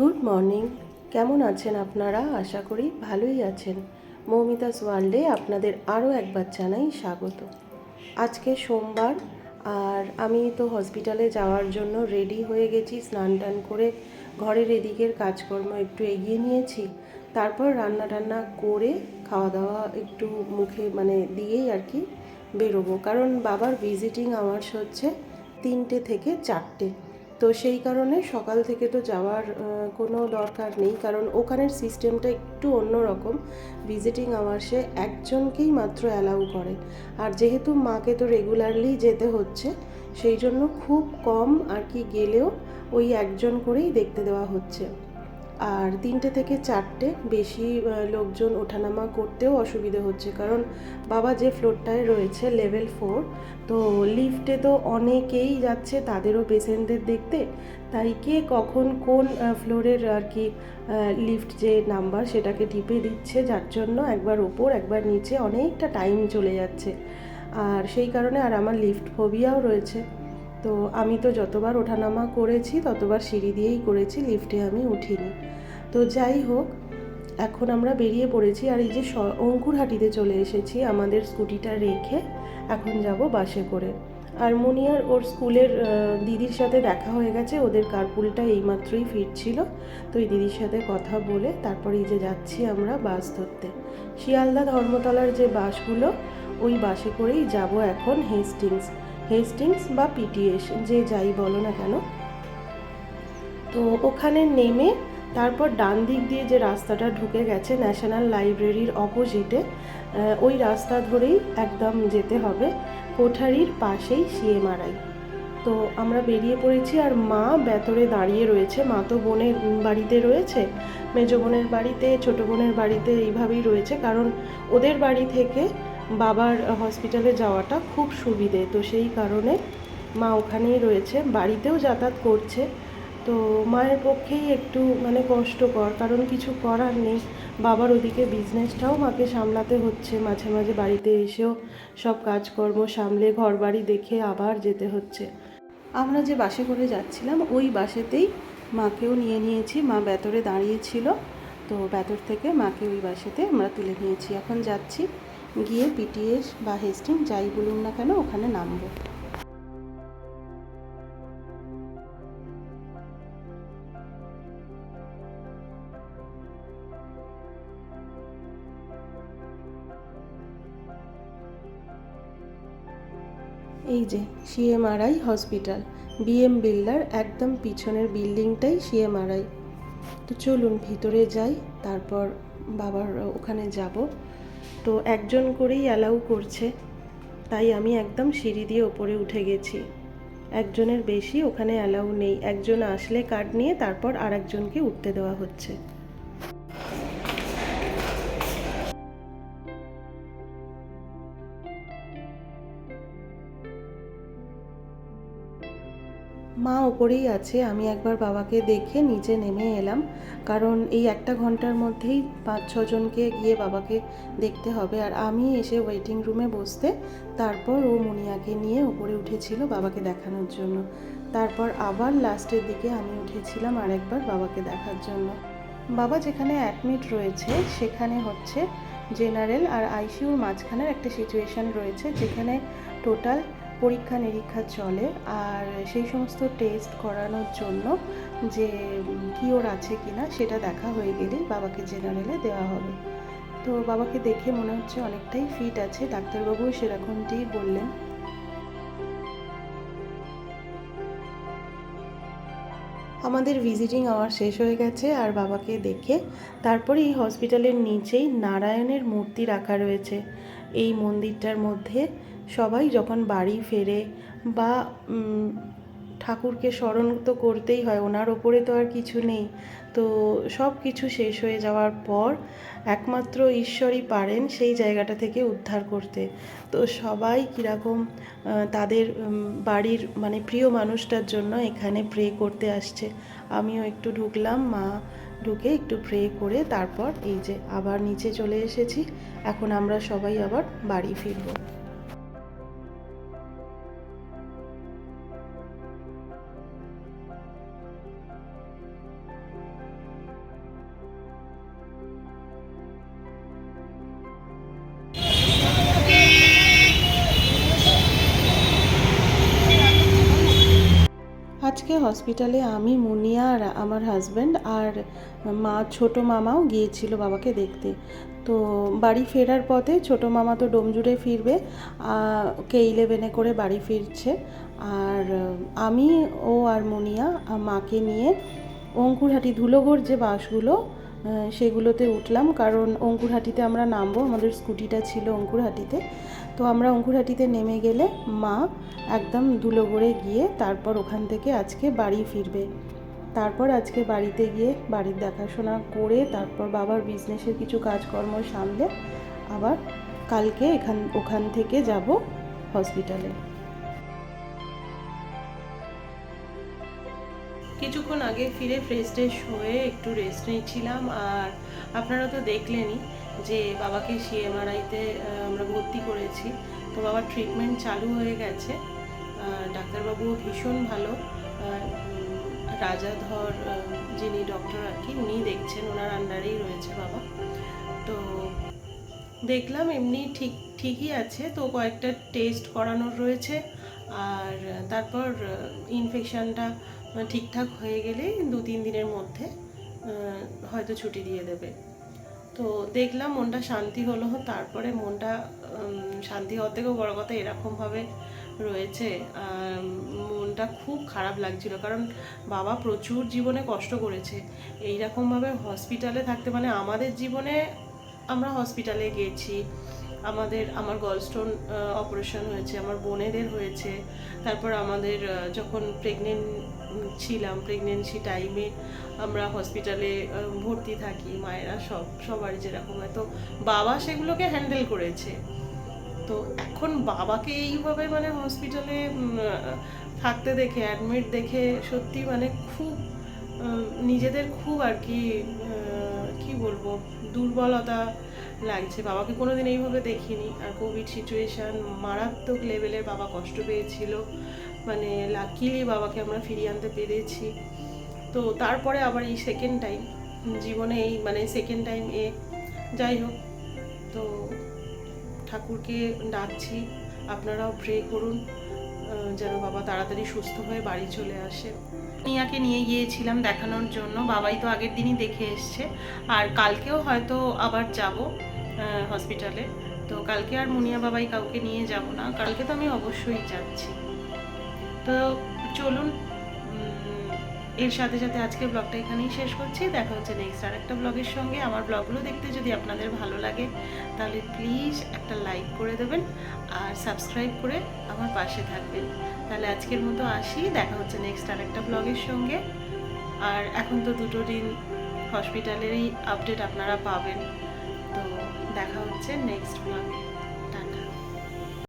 Good morning কেমন আছেন আপনারা? আশা করি ভালোই আছেন। মৌমিতাস ওয়ার্ল্ডে আপনাদের আরও একবার জানাই স্বাগত। আজকে সোমবার, আর আমি তো হসপিটালে যাওয়ার জন্য রেডি হয়ে গেছি, স্নান টান করে ঘরের এদিকের কাজকর্ম একটু এগিয়ে নিয়েছি। তারপর রান্না টান্না করে খাওয়া দাওয়া একটু মুখে মানে দিয়েই আর কি বেরোবো। কারণ বাবার ভিজিটিং আওয়ার্স হচ্ছে তিনটে থেকে চারটে। তো সেই কারণে সকাল থেকে তো যাওয়ার কোনো দরকার নেই। কারণ ওখানের সিস্টেমটা একটু অন্যরকম ভিজিটিং আওয়ার্সে একজনকেই মাত্র অ্যালাউ করে। আর যেহেতু মাকে তো রেগুলারলি যেতে হচ্ছে, সেই জন্য খুব কম আর কি গেলেও ওই একজন করেই দেখতে দেওয়া হচ্ছে। আর তিনটে থেকে চারটে বেশি লোকজন ওঠানামা করতেও অসুবিধে হচ্ছে। কারণ বাবা যে ফ্লোরটায় রয়েছে, লেভেল ফোর, তো লিফটে তো অনেকেই যাচ্ছে তাদেরও পেশেন্টদের দেখতে। তাই কে কখন কোন ফ্লোরের আর কি লিফট যে নাম্বার সেটাকে টিপে দিচ্ছে, যার জন্য একবার ওপর, একবার নিচে অনেকটা টাইম চলে যাচ্ছে। আর সেই কারণে আর আমার লিফট ফোবিয়াও রয়েছে। তো আমি তো যতবার ওঠানামা করেছি, ততবার সিঁড়ি দিয়েই করেছি, লিফটে আমি উঠিনি। তো যাই হোক, এখন আমরা বেরিয়ে পড়েছি আর এই যে অঙ্কুরহাটিতে চলে এসেছি আমাদের স্কুটিটা রেখে এখন যাব বাসে করে। আর মুনিয়ার ওর স্কুলের দিদির সাথে দেখা হয়ে গেছে, ওদের কারপুলটা এইমাত্রই ফিরছিল। তো এই দিদির সাথে কথা বলে তারপর এই যে যাচ্ছি আমরা বাস ধরতে। শিয়ালদা ধর্মতলার যে বাসগুলো, ওই বাসে করেই যাব এখন হেস্টিংস। হেস্টিংস বা পিটিএস যে যাই বলো না কেন। তো ওখানে নেমে তারপর ডান দিক দিয়ে যে রাস্তাটা ঢুকে গেছে ন্যাশনাল লাইব্রেরির অপোজিটে ওই রাস্তা ধরেই একদম যেতে হবে কোঠারির পাশেই সিএমআরআই। তো আমরা বেরিয়ে পড়েছি আর মা বেতরে দাঁড়িয়ে রয়েছে। মা তো বোনের বাড়িতে রয়েছে, মেজো বোনের বাড়িতে, ছোটো বোনের বাড়িতে এইভাবেই রয়েছে। কারণ ওদের বাড়ি থেকে বাবার হসপিটালে যাওয়াটা খুব সুবিধে। তো সেই কারণে মা ওখানেই রয়েছে। বাড়িতেও যাতায়াত করছে। তো মায়ের পক্ষেই একটু মানে কষ্টকর, কারণ কিছু করার নেই। বাবার ওদিকে বিজনেসটাও মাকে সামলাতে হচ্ছে। মাঝে মাঝে বাড়িতে এসেও সব কাজকর্ম সামলে ঘর বাড়ি দেখে আবার যেতে হচ্ছে। আমরা যে বাসে করে যাচ্ছিলাম, ওই বাসেতেই মাকেও নিয়ে নিয়েছি। মা বেতরে দাঁড়িয়েছিল, তো বেতর থেকে মাকে ওই বাসেতে আমরা তুলে নিয়েছি। এখন যাচ্ছি, গিয়ে পিটিএস বা হেস্টিং যাই বলুন না কেন, ওখানে নামবো। এই যে, সিএমআরআই হসপিটাল। বিএম বিল্ডার একদম পিছনের বিল্ডিংটাই সিএমআরআই। তো চলুন, ভিতরে যাই, তারপর বাবার ওখানে যাব। তো একজন করেই অ্যালাউ করছে, তাই আমি একদম সিঁড়ি দিয়ে ওপরে উঠে গেছি। একজনের বেশি ওখানে অ্যালাউ নেই, একজন আসলে কার্ড নিয়ে তারপর আর একজনকে উঠতে দেওয়া হচ্ছে। মা ওপরেই আছে। আমি একবার বাবাকে দেখে নিচে নেমে এলাম। কারণ এই একটা ঘণ্টার মধ্যেই পাঁচ ছজনকে গিয়ে বাবাকে দেখতে হবে। আর আমি এসে ওয়েটিং রুমে বসতে তারপর ও মুনিয়াকে নিয়ে ওপরে উঠেছিল বাবাকে দেখানোর জন্য। তারপর আবার লাস্টের দিকে আমি উঠেছিলাম আরেকবার বাবাকে দেখার জন্য। বাবা যেখানে অ্যাডমিট রয়েছে, সেখানে হচ্ছে জেনারেল আর আইসিইউর মাঝখানের একটা সিচুয়েশন রয়েছে, যেখানে টোটাল পরীক্ষা নিরীক্ষা চলে আর সেই সমস্ত টেস্ট করানোর জন্য যে কি ওর আছে কিনা সেটা দেখা হয়ে গেলেই বাবাকে জেনারেলে দেওয়া হবে। তো বাবাকে দেখে মনে হচ্ছে অনেকটাই ফিট আছে ডাক্তারবাবু সেরকমটিই বললেন। আমাদের ভিজিটিং আওয়ার শেষ হয়ে গেছে আর বাবাকে দেখে তারপরে এই হসপিটালের নিচেই নারায়ণের মূর্তি রাখা রয়েছে। এই মন্দিরটার মধ্যে সবাই যখন বাড়ি ফেরে বা ঠাকুরকে স্মরণ তো করতেই হয়, ওনার ওপরে তো আর কিছু নেই। তো সব কিছু শেষ হয়ে যাওয়ার পর একমাত্র ঈশ্বরই পারেন সেই জায়গাটা থেকে উদ্ধার করতে। তো সবাই কীরকম তাদের বাড়ির মানে প্রিয় মানুষটার জন্য এখানে প্রে করতে আসছে। আমিও একটু ঢুকলাম, মা ঢুকে একটু প্রে করে তারপর এই যে আবার নিচে চলে এসেছি, এখন আমরা সবাই আবার বাড়ি ফিরবো। আজকে হসপিটালে আমি মুনিয়া আর আমার হাজব্যান্ড আর মা, ছোট মামাও গিয়েছিল বাবাকে দেখতে। তো বাড়ি ফেরার পথে ছোট মামা তো ডোমজুড়ে ফিরবে কে ইলেভেনে করে বাড়ি ফিরছে। আর আমি, ও আর মুনিয়া মাকে নিয়ে অঙ্কুরহাটি ধুলোগড় যে বাসগুলো সেগুলোতে উঠলাম। কারণ অঙ্কুরহাটিতে আমরা নামবো, আমাদের স্কুটিটা ছিল অঙ্কুরহাটিতে। তো আমরা অঙ্কুরহাটিতে নেমে গেলে মা একদম ধুলোগড়ে গিয়ে তারপর ওখান থেকে আজকে বাড়ি ফিরবে। তারপর আজকে বাড়িতে গিয়ে বাড়ির দেখাশোনা করে তারপর বাবার বিজনেসের কিছু কাজকর্ম সামলে আবার কালকে এখান, ওখান থেকে যাব হসপিটালে কিছুক্ষণ আগে ফিরে ফ্রেশ ট্রেশ হয়ে একটু রেস্ট নিচ্ছিলাম আর আপনারা তো দেখলেনই যে বাবাকে সিএমআরআইতে আমরা ভর্তি করেছি। তো বাবার ট্রিটমেন্ট চালু হয়ে গেছে। ডাক্তারবাবুও ভীষণ ভালো। রাজাধর যিনি ডক্টর আর কি উনি দেখছেন, ওনার আন্ডারেই রয়েছে বাবা। তো দেখলাম এমনি ঠিক, ঠিকই আছে। তো কয়েকটা টেস্ট করানোর রয়েছে। আর তারপর ইনফেকশানটা ঠিকঠাক হয়ে গেলে দু তিন দিনের মধ্যে হয়তো ছুটি দিয়ে দেবে। তো দেখলাম মনটা শান্তি হলো, তারপরে মনটা শান্তি হওয়ার থেকেও বড়ো কথা এরকমভাবে রয়েছে। মনটা খুব খারাপ লাগছিল, কারণ বাবা প্রচুর জীবনে কষ্ট করেছে। এইরকমভাবে হসপিটালে থাকতে মানে আমাদের জীবনে আমরা হসপিটালে গেছি, আমাদের, আমার গলস্টোন অপারেশন হয়েছে, আমার বোনেদের হয়েছে, তারপর আমাদের যখন প্রেগনেন্ট ছিলাম প্রেগনেন্সি টাইমে আমরা হসপিটালে ভর্তি থাকি, মায়েরা সব, সবারই যেরকম হয়। তো বাবা সেগুলোকে হ্যান্ডেল করেছে। তো এখন বাবাকে এইভাবে মানে হসপিটালে থাকতে দেখে অ্যাডমিট দেখে সত্যি মানে খুব নিজেদের খুব আর কি কি বলব? দুর্বলতা লাগছে। বাবাকে কোনো দিন এইভাবে দেখিনি। আর কোভিড সিচুয়েশান মারাত্মক লেভেলের বাবা কষ্ট পেয়েছিল। মানে লাকিলি বাবাকে আমরা ফিরিয়ে আনতে পেরেছি। তো তারপরে আবার এই সেকেন্ড টাইম জীবনে এই মানে সেকেন্ড টাইম এ যাই হোক, তো ঠাকুরকে ডাকছি। আপনারাও প্রে করুন। যেন বাবা তাড়াতাড়ি সুস্থ হয়ে বাড়ি চলে আসে। মিয়াকে নিয়ে গিয়েছিলাম দেখানোর জন্য। বাবাই তো আগের দিনই দেখে এসছে। আর কালকেও হয়তো আবার যাব হসপিটালে। তো কালকে আর মুনিয়া বাবাই কাউকে নিয়ে যাব না। কালকে তো আমি অবশ্যই যাচ্ছি। তো চলুন এর সাথে সাথে আজকে ব্লগটা এখানেই শেষ করছি। দেখা হচ্ছে নেক্সট আর একটা ব্লগের সঙ্গে। আমার ব্লগগুলো দেখতে যদি আপনাদের ভালো লাগে, তাহলে প্লিজ একটা লাইক করে দেবেন আর সাবস্ক্রাইব করে আমার পাশে থাকবেন। তাহলে আজকের মতো আসি। দেখা হচ্ছে নেক্সট আর একটা ব্লগের সঙ্গে। আর এখন তো দুটো দিন হসপিটালেরই আপডেট আপনারা পাবেন। তো দেখা হচ্ছে নেক্সট ব্লগে